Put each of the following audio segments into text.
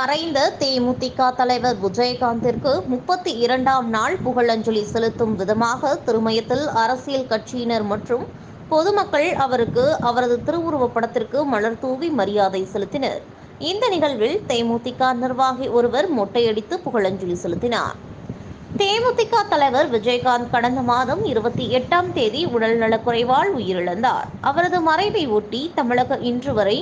மறைந்த தேமுதிக தலைவர் விஜயகாந்திற்கு முப்பத்தி இரண்டாம் நாள் புகழஞ்சலி செலுத்தும் விதமாக திருமயத்தில் அரசியல் கட்சியினர் மற்றும் பொதுமக்கள் அவருக்கு அவரது திருவுருவப் படத்திற்கு மலர் தூவி மரியாதை செலுத்தினர். இந்த நிகழ்வில் தேமுதிக நிர்வாகி ஒருவர் மொட்டையடித்து புகழஞ்சலி செலுத்தினார். தேமுதிக தலைவர் விஜயகாந்த் கடந்த மாதம் இருபத்தி எட்டாம் தேதி உடல்நலக்குறைவால் உயிரிழந்தார். அவரது மறைவை ஒட்டி தமிழக இன்று வரை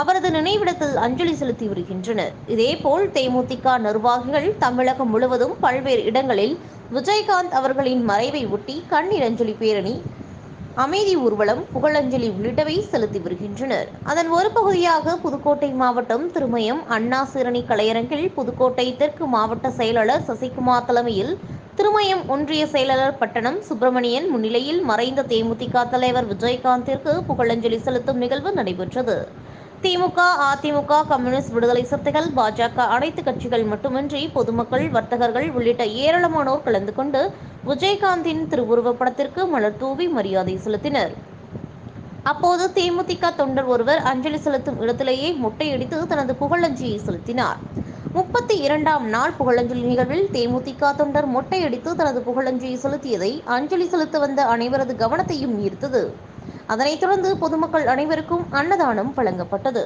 அவரது நினைவிடத்தில் அஞ்சலி செலுத்தி வருகின்றனர். இதேபோல் தேமுதிக நிர்வாகிகள் தமிழகம் முழுவதும் பல்வேறு இடங்களில் விஜயகாந்த் அவர்களின் மறைவை ஒட்டி கண்ணீர் அஞ்சலி பேரணி அமைதி ஊர்வலம் புகழஞ்சலி உள்ளிட்டவை செலுத்தி வருகின்றனர். அதன் ஒரு பகுதியாக புதுக்கோட்டை மாவட்டம் திருமயம் அண்ணா சீரணி கலையரங்கில் புதுக்கோட்டை தெற்கு மாவட்ட செயலாளர் சசிகுமார் தலைமையில் திருமயம் ஒன்றிய செயலாளர் பட்டணம் சுப்பிரமணியன் முன்னிலையில் மறைந்த தேமுதிக தலைவர் விஜயகாந்திற்கு புகழஞ்சலி செலுத்தும் நிகழ்வு நடைபெற்றது. திமுக அதிமுக கம்யூனிஸ்ட் விடுதலை சிறுத்தைகள் பாஜக அனைத்து கட்சிகள் மட்டுமின்றி பொதுமக்கள் வர்த்தகர்கள் உள்ளிட்ட ஏராளமானோர் கலந்து கொண்டு விஜயகாந்தின் திருவுருவப் படத்திற்கு மலர் தூவி மரியாதை செலுத்தினர். அப்போது தேமுதிக தொண்டர் ஒருவர் அஞ்சலி செலுத்தும் இடத்திலேயே மொட்டையடித்து தனது புகழஞ்சியை செலுத்தினார். முப்பத்தி இரண்டாம் நாள் புகழஞ்சலி நிகழ்வில் தேமுதிக தொண்டர் மொட்டையடித்து தனது புகழஞ்சியை செலுத்தியதை அஞ்சலி செலுத்த வந்த அனைவரது கவனத்தையும் ஈர்த்தது. அதனைத் தொடர்ந்து பொதுமக்கள் அனைவருக்கும் அன்னதானம் வழங்கப்பட்டது.